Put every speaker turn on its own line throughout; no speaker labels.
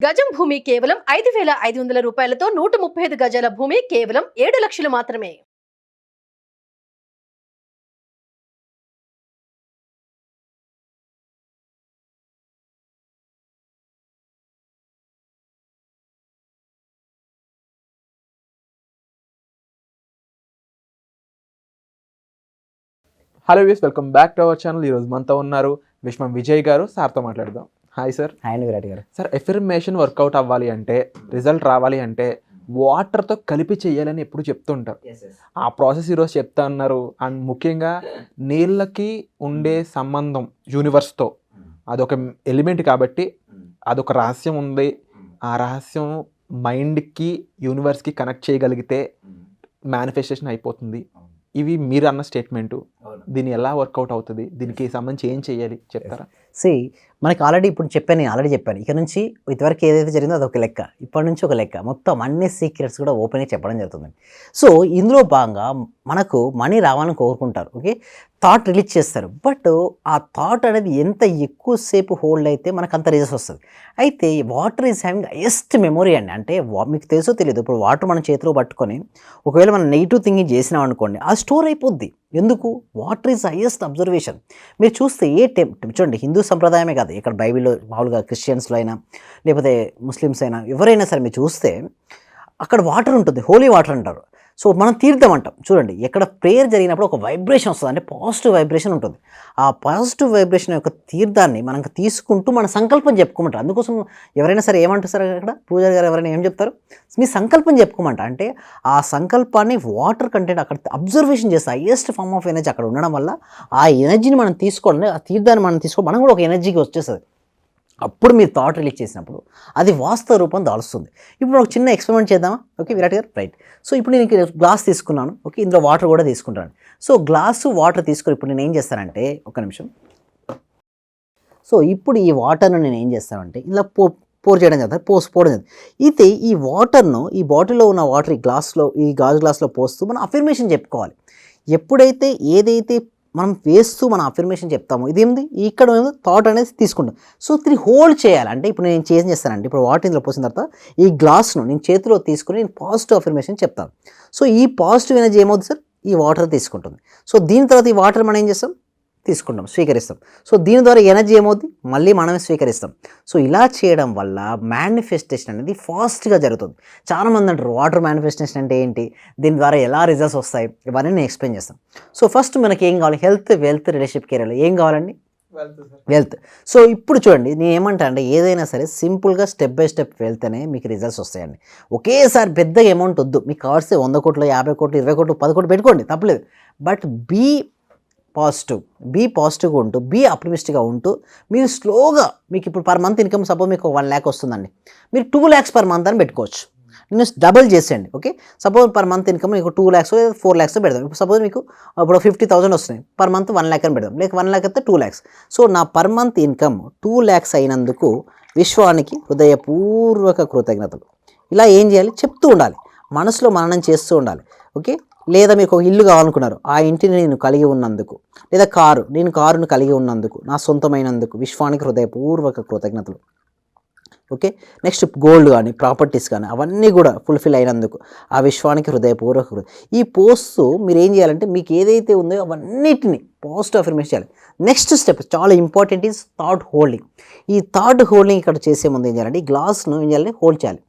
గజం భూమి కేవలం ఐదు వేల ఐదు వందల రూపాయలతో నూట ముప్పై ఐదు గజాల భూమి కేవలం ఏడు లక్షలు మాత్రమే.
Hello views welcome back to our channel ఈరోజు మనతో ఉన్నారు విష్మం విజయ్ గారు. సార్తో మాట్లాడదాం. హాయ్ సార్
ఆయన విరాట్ గారు.
సార్ ఎఫర్మేషన్ వర్కౌట్ అవ్వాలి అంటే రిజల్ట్ రావాలి అంటే వాటర్తో కలిపి చేయాలని ఎప్పుడు చెప్తుంటారు? ఆ ప్రాసెస్ ఈరోజు చెప్తా ఉన్నారు అండ్ ముఖ్యంగా నీళ్ళకి ఉండే సంబంధం యూనివర్స్తో అదొక ఎలిమెంట్ కాబట్టి అదొక రహస్యం ఉంది. ఆ రహస్యం మైండ్కి యూనివర్స్కి కనెక్ట్ చేయగలిగితే మేనిఫెస్టేషన్ అయిపోతుంది. ఇవి మీరు అన్న స్టేట్మెంటు దీన్ని ఎలా వర్కౌట్ అవుతుంది? దీనికి సంబంధించి ఏం చేయాలి చెప్తారా?
సి మనకి ఆల్రెడీ ఇప్పుడు చెప్పాను నేను ఆల్రెడీ చెప్పాను. ఇక నుంచి ఇంతవరకు ఏదైతే జరిగిందో అదొక లెక్క. ఇప్పటి నుంచి ఒక లెక్క. మొత్తం అన్ని సీక్రెట్స్ కూడా ఓపెన్గా చెప్పడం జరుగుతుంది. సో ఇందులో భాగంగా మనకు మనీ రావాలని కోరుకుంటారు. ఓకే థాట్ రిలీజ్ చేస్తారు. బట్ ఆ థాట్ అనేది ఎంత ఎక్కువసేపు హోల్డ్ అయితే మనకు అంత రిజల్ట్స్ వస్తుంది. అయితే water is having highest memory అండి. అంటే మీకు తెలుసో తెలియదు ఇప్పుడు వాటర్ మన చేతిలో పట్టుకొని ఒకవేళ మనం నెగిటివ్ థింకింగ్ చేసినాం అనుకోండి అది స్టోర్ అయిపోద్ది. ఎందుకు? వాటర్ ఈజ్ హైయెస్ట్ అబ్జర్వేషన్ మీరు చూస్తే ఏ టెం చూడండి హిందూ సంప్రదాయమే కాదు. ఇక్కడ బైబిల్లో మామూలుగా క్రిస్టియన్స్లో అయినా లేకపోతే ముస్లిమ్స్ అయినా ఎవరైనా సరే మీరు చూస్తే అక్కడ వాటర్ ఉంటుంది హోలీ వాటర్ అంటారు. సో మనం తీర్థం అంటాం. చూడండి ఎక్కడ ప్రేయర్ జరిగినప్పుడు ఒక వైబ్రేషన్ వస్తుంది. అంటే పాజిటివ్ వైబ్రేషన్ ఉంటుంది. ఆ పాజిటివ్ వైబ్రేషన్ యొక్క తీర్థాన్ని మనం తీసుకుంటూ మన సంకల్పం చెప్పుకోమంటారు. అందుకోసం ఎవరైనా సరే ఏమంటారు సార్ అక్కడ? పూజారి గారు ఎవరైనా ఏం చెప్తారు? మీ సంకల్పం చెప్పుకోమంట అంటే ఆ సంకల్పాన్ని వాటర్ కంటెంట్ అక్కడ అబ్జర్వేషన్ చేస్తే హైయెస్ట్ ఫార్మ్ ఆఫ్ ఎనర్జీ అక్కడ ఉండడం వల్ల ఆ ఎనర్జీని మనం తీసుకోవడం ఆ తీర్థాన్ని మనం తీసుకో మనం కూడా ఒక ఎనర్జీకి వచ్చేస్తుంది. అప్పుడు మీరు థాట్ రిలీజ్ చేసినప్పుడు అది వాస్తవ రూపం దాలుస్తుంది. ఇప్పుడు ఒక చిన్న ఎక్స్పెరిమెంట్ చేద్దామా? ఓకే విరాట్ గారు? రైట్ సో ఇప్పుడు నేను గ్లాస్ తీసుకున్నాను. ఓకే ఇందులో వాటర్ కూడా తీసుకుంటాను. సో గ్లాసు వాటర్ తీసుకుని ఇప్పుడు నేను ఏం చేస్తానంటే ఒక నిమిషం. సో ఇప్పుడు ఈ వాటర్ను నేను ఏం చేస్తానంటే ఇలా పో పోర్ చేయడం జరుగుతుంది పోసి పోవడం జరుగుతుంది అయితే ఈ వాటర్ను ఈ బాటిల్లో ఉన్న వాటర్ ఈ గ్లాస్లో ఈ గాజు గ్లాస్లో పోస్తూ మనం అఫర్మేషన్ చెప్పుకోవాలి. ఎప్పుడైతే ఏదైతే మనం వేస్తూ మనం అఫర్మేషన్ చెప్తామో. ఇదేంది? ఇక్కడ థాట్ అనేది తీసుకుంటాం. సో దీన్ని హోల్డ్ చేయాలి. అంటే ఇప్పుడు నేను చేంజ్ చేస్తానంటే ఇప్పుడు వాటర్ ఇందులో పోసిన తర్వాత ఈ గ్లాస్ను నేను చేతిలో తీసుకుని నేను పాజిటివ్ అఫర్మేషన్ చెప్తాను. సో ఈ పాజిటివ్ ఎనర్జీ ఏమవుతుంది సార్? ఈ వాటర్ తీసుకుంటుంది. సో దీని తర్వాత ఈ వాటర్ మనం ఏం చేస్తాం? తీసుకుంటాం స్వీకరిస్తాం. సో దీని ద్వారా ఎనర్జీ ఏమవుతుంది మళ్ళీ మనమే స్వీకరిస్తాం. సో ఇలా చేయడం వల్ల మేనిఫెస్టేషన్ అనేది ఫాస్ట్గా జరుగుతుంది. చాలామంది అంటారు వాటర్ మేనిఫెస్టేషన్ అంటే ఏంటి? దీని ద్వారా ఎలా రిజల్ట్స్ వస్తాయి? ఇవన్నీ నేను ఎక్స్ప్లెయిన్ చేస్తాను. సో ఫస్ట్ మనకి ఏం కావాలి? హెల్త్ వెల్త్ రిలేషన్షిప్ కెరీర్లో ఏం కావాలండి? వెల్త్ సో ఇప్పుడు చూడండి నేను ఏమంటా అంటే ఏదైనా సరే సింపుల్గా స్టెప్ బై స్టెప్ వెళ్తేనే మీకు రిజల్ట్స్ వస్తాయండి. ఒకేసారి పెద్ద అమౌంట్ వద్దు. మీకు కావాల్సి వంద కోట్లు యాభై కోట్లు ఇరవై కోట్లు పది కోట్లు పెట్టుకోండి తప్పలేదు. But be positive. బీ పాజిటివ్గా ఉంటూ బీ ఆప్టిమిస్టిక్గా ఉంటూ మీరు స్లోగా మీకు ఇప్పుడు పర్ మంత్ ఇన్కమ్ సపోజ్ మీకు వన్ ల్యాక్ వస్తుందండి. మీరు టూ ల్యాక్స్ పర్ మంత్ అని పెట్టుకోవచ్చు. నేను డబుల్ చేసేయండి okay? Suppose per month income మీకు టూ ల్యాక్స్ ఫోర్ ల్యాక్స్ పెడదాం. ఇప్పుడు సపోజ్ మీకు ఇప్పుడు ఫిఫ్టీ థౌసండ్ వస్తున్నాయి. పర్ మంత్ వన్ ల్యాక్ అని పెడదాం. లేక వన్ ల్యాక్ అయితే టూ ల్యాక్స్. సో నా per month income two lakhs అయినందుకు విశ్వానికి హృదయపూర్వక కృతజ్ఞతలు. ఇలా ఏం చేయాలి? చెప్తూ ఉండాలి. మనసులో మననం చేస్తూ ఉండాలి ఓకే? లేదా మీకు ఒక ఇల్లు కావాలనుకున్నారు ఆ ఇంటిని నేను కలిగి ఉన్నందుకు లేదా కారు నేను కారును కలిగి ఉన్నందుకు నా సొంతమైనందుకు విశ్వానికి హృదయపూర్వక కృతజ్ఞతలు. ఓకే? నెక్స్ట్ గోల్డ్ కానీ ప్రాపర్టీస్ కానీ అవన్నీ కూడా ఫుల్ఫిల్ అయినందుకు ఆ విశ్వానికి హృదయపూర్వక ఈ పోస్ట్ మీరు ఏం చేయాలంటే మీకు ఏదైతే ఉందో అవన్నిటిని పాజిటివ్ అఫర్మేషన్ చేయాలి. నెక్స్ట్ స్టెప్ చాలా ఇంపార్టెంట్ ఈజ్ థాట్ హోల్డింగ్ ఈ థాట్ హోల్డింగ్ ఇక్కడ చేసే ముందు ఏం చేయాలంటే ఈ గ్లాస్ను ఏం చేయాలి హోల్డ్ చేయాలి.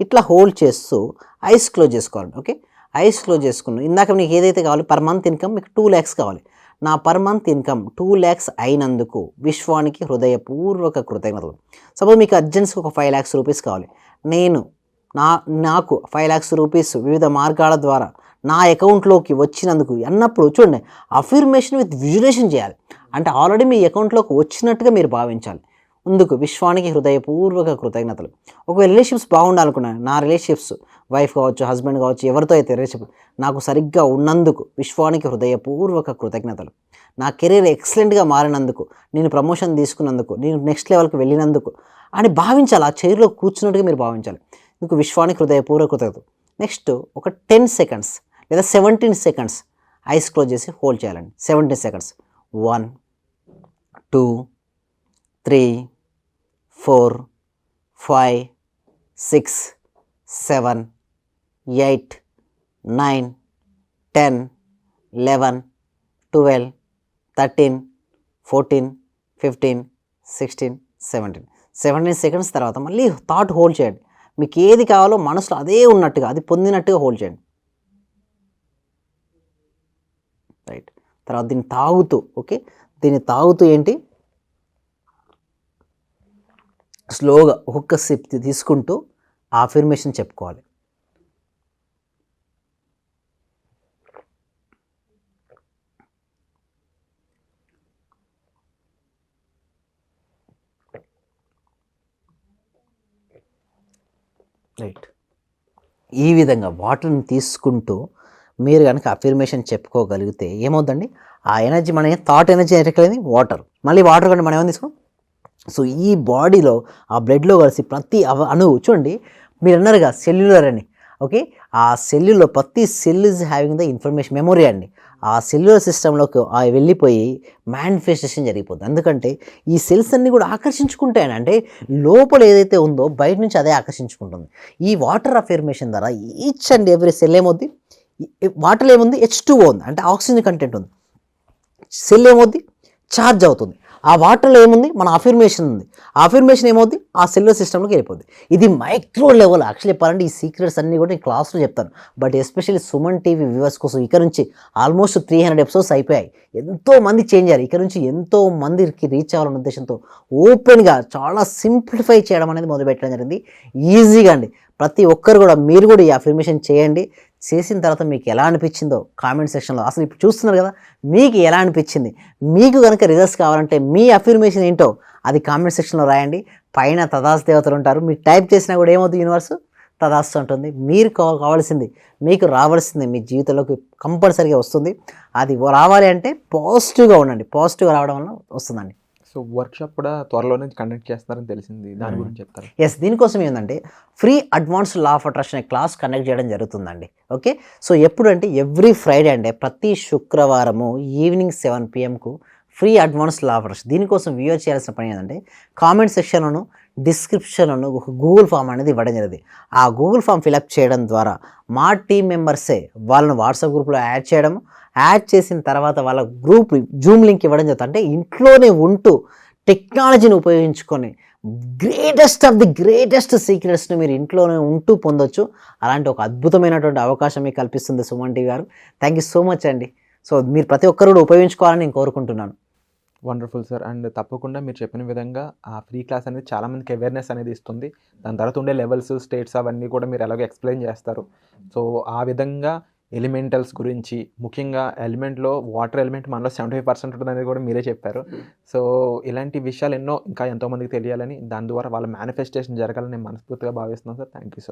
ఇట్లా హోల్డ్ చేస్తూ ఐస్ క్లోజ్ చేసుకోవాలి ఓకే? ఐస్ క్లోజ్ చేసుకున్నాం ఇందాక మీకు ఏదైతే కావాలి పర్ మంత్ ఇన్కమ్ మీకు టూ ల్యాక్స్ కావాలి. నా per month income two lakhs అయినందుకు విశ్వానికి హృదయపూర్వక కృతజ్ఞతలు. సపోజ్ మీకు అర్జెన్సీకి ఒక ఫైవ్ ల్యాక్స్ రూపీస్ కావాలి. నేను నా నాకు ఫైవ్ ల్యాక్స్ రూపీస్ వివిధ మార్గాల ద్వారా నా అకౌంట్లోకి వచ్చినందుకు అన్నప్పుడు చూడండి అఫిర్మేషన్ విత్ విజులేషన్ చేయాలి. అంటే ఆల్రెడీ మీ అకౌంట్లోకి వచ్చినట్టుగా మీరు భావించాలి. ముందుకు విశ్వానికి హృదయపూర్వక కృతజ్ఞతలు. ఒక రిలేషన్షిప్స్ బాగుండాలనుకున్నాను. నా రిలేషన్షిప్స్ వైఫ్ కావచ్చు హస్బెండ్ కావచ్చు ఎవరితో అయితే రిలేషన్షిప్ నాకు సరిగ్గా ఉన్నందుకు విశ్వానికి హృదయపూర్వక కృతజ్ఞతలు. నా కెరీర్ ఎక్సలెంట్గా మారినందుకు నేను ప్రమోషన్ తీసుకున్నందుకు నేను నెక్స్ట్ లెవెల్కి వెళ్ళినందుకు అని భావించాలి. ఆ చైర్లో కూర్చున్నట్టుగా మీరు భావించాలి. మీకు విశ్వానికి హృదయపూర్వక కృతజ్ఞత నెక్స్ట్ ఒక టెన్ సెకండ్స్ లేదా సెవెంటీన్ సెకండ్స్ ఐస్ క్లోజ్ చేసి హోల్డ్ చేయాలండి. Seventeen seconds one two three four five six seven eight nine ten eleven twelve thirteen fourteen fifteen sixteen seventeen. Seventeen seconds తర్వాత మళ్ళీ థాట్ హోల్డ్ చేయండి. మీకు ఏది కావాలో మనసులో అదే ఉన్నట్టుగా అది పొందినట్టుగా హోల్డ్ చేయండి. రైట్. తర్వాత దీన్ని తాగుతూ ఓకే? దీన్ని తాగుతూ ఏంటి? స్లోగా ఒక్కొక్క సిప్ తీసుకుంటూ ఆఫర్మేషన్ చెప్పుకోవాలి. రైట్ ఈ విధంగా వాటర్ని తీసుకుంటూ మీరు కనుక అఫర్మేషన్ చెప్పుకోగలిగితే ఏమవుతుందండి ఆ ఎనర్జీ మన థాట్ ఎనర్జీ ఎక్కడైంది వాటర్ మళ్ళీ వాటర్ కంటే మనం ఏమైనా తీసుకో? సో ఈ బాడీలో ఆ బ్లడ్లో కలిసి ప్రతి అవ అణువు చూడండి మీరు అన్నారుగా సెల్యులర్ అని. ఓకే ఆ సెల్యులో ప్రతి cell is having the information memory అండి. ఆ సెల్యులర్ సిస్టంలోకి అవి వెళ్ళిపోయి మేనిఫెస్టేషన్ జరిగిపోతుంది ఎందుకంటే ఈ సెల్స్ అన్నీ కూడా ఆకర్షించుకుంటాయని. అంటే లోపల ఏదైతే ఉందో బయట నుంచి అదే ఆకర్షించుకుంటుంది. ఈ వాటర్ అఫర్మేషన్ ద్వారా ఈచ్ అండ్ ఎవ్రీ సెల్ ఏమవుద్ది? వాటర్ ఏముంది? హెచ్ టూ ఉంది. అంటే ఆక్సిజన్ కంటెంట్ ఉంది. సెల్ ఏమవుద్ది? ఛార్జ్ అవుతుంది. ఆ వాటర్లో ఏముంది? మన అఫర్మేషన్ ఉంది. ఆ అఫర్మేషన్ ఏమవుద్ది? ఆ సెల్యులర్ సిస్టంలోకి వెళ్ళిపోద్ది. ఇది మైక్రో లెవెల్ యాక్చువల్లీ చెప్పాలంటే ఈ సీక్రెట్స్ అన్నీ కూడా నేను క్లాస్లో చెప్తాను. But especially Suman TV viewers కోసం ఇక్కడ నుంచి ఆల్మోస్ట్ త్రీ హండ్రెడ్ ఎపిసోడ్స్ అయిపోయాయి. ఎంతో మంది చేంజ్ అయ్యారు. ఇక్కడ నుంచి ఎంతో మందికి రీచ్ అవ్వాలన్న ఉద్దేశంతో ఓపెన్గా చాలా సింప్లిఫై చేయడం అనేది మొదలుపెట్టడం జరిగింది. ఈజీగా అండి. ప్రతి ఒక్కరు కూడా మీరు కూడా ఈ అఫర్మేషన్ చేయండి. చేసిన తర్వాత మీకు ఎలా అనిపించిందో కామెంట్ సెక్షన్లో అసలు ఇప్పుడు చూస్తున్నారు కదా మీకు ఎలా అనిపించింది? మీకు కనుక రిజల్ట్స్ కావాలంటే మీ అఫిర్మేషన్ ఏంటో అది కామెంట్ సెక్షన్లో రాయండి. పైన తదాస్ దేవతలు ఉంటారు. మీరు టైప్ చేసినా కూడా ఏమవుతుంది యూనివర్స్ తదాస్ ఉంటుంది మీరు కావాల్సింది మీకు రావాల్సింది మీ జీవితంలోకి కంపల్సరీగా వస్తుంది. అది రావాలి అంటే పాజిటివ్గా ఉండండి. పాజిటివ్గా రావడం వల్ల వస్తుందండి.
సో వర్క్షాప్ కూడా త్వరలోనే కండక్ట్ చేస్తున్నారని తెలిసింది. దాని
Hmm.
గురించి చెప్తారు?
ఎస్ దీనికోసం ఏంటంటే free advance law of attraction అనే క్లాస్ కండక్ట్ చేయడం జరుగుతుందండి. ఓకే? సో ఎప్పుడు అంటే ఎవ్రీ ఫ్రైడే అంటే ప్రతి శుక్రవారము evening seven పిఎంకు free advance law of attraction. దీనికోసం వ్యూ చేయాల్సిన పని ఏంటంటే కామెంట్ సెక్షన్లోను డిస్క్రిప్షన్ ఒక గూగుల్ ఫామ్ అనేది ఇవ్వడం జరిగింది ఆ గూగుల్ ఫామ్ ఫిలప్ చేయడం ద్వారా మా టీం మెంబర్సే వాళ్ళని వాట్సాప్ గ్రూప్లో యాడ్ చేయడం యాడ్ చేసిన తర్వాత వాళ్ళ గ్రూప్ జూమ్ లింక్ ఇవ్వడం జరుగుతుంది. అంటే ఇంట్లోనే ఉంటూ టెక్నాలజీని ఉపయోగించుకొని గ్రేటెస్ట్ ఆఫ్ ది గ్రేటెస్ట్ సీక్రెట్స్ని మీరు ఇంట్లోనే ఉంటూ పొందొచ్చు. అలాంటి ఒక అద్భుతమైనటువంటి అవకాశం మీకు కల్పిస్తుంది సుమన్ టీవీ గారు. థ్యాంక్ యూ సో మచ్ అండి. సో మీరు ప్రతి ఒక్కరు కూడా ఉపయోగించుకోవాలని నేను కోరుకుంటున్నాను.
Wonderful sir. అండ్ తప్పకుండా మీరు చెప్పిన విధంగా ఆ ఫ్రీ క్లాస్ అనేది చాలామందికి అవేర్నెస్ అనేది ఇస్తుంది. దాని తర్వాత ఉండే లెవెల్స్ స్టేట్స్ అవన్నీ కూడా మీరు ఎలాగో ఎక్స్ప్లెయిన్ చేస్తారు. సో ఆ విధంగా ఎలిమెంటల్స్ గురించి ముఖ్యంగా ఎలిమెంట్లో వాటర్ ఎలిమెంట్ మనలో సెవెంటీ ఫైవ్ పర్సెంట్ ఉంటుంది అనేది కూడా మీరే చెప్పారు. సో ఇలాంటి విషయాలు ఎన్నో ఇంకా ఎంతోమందికి తెలియాలని దాని ద్వారా వాళ్ళ మేనిఫెస్టేషన్ జరగాలని నేను మనస్ఫూర్తిగా భావిస్తున్నాను సార్. Thank you sir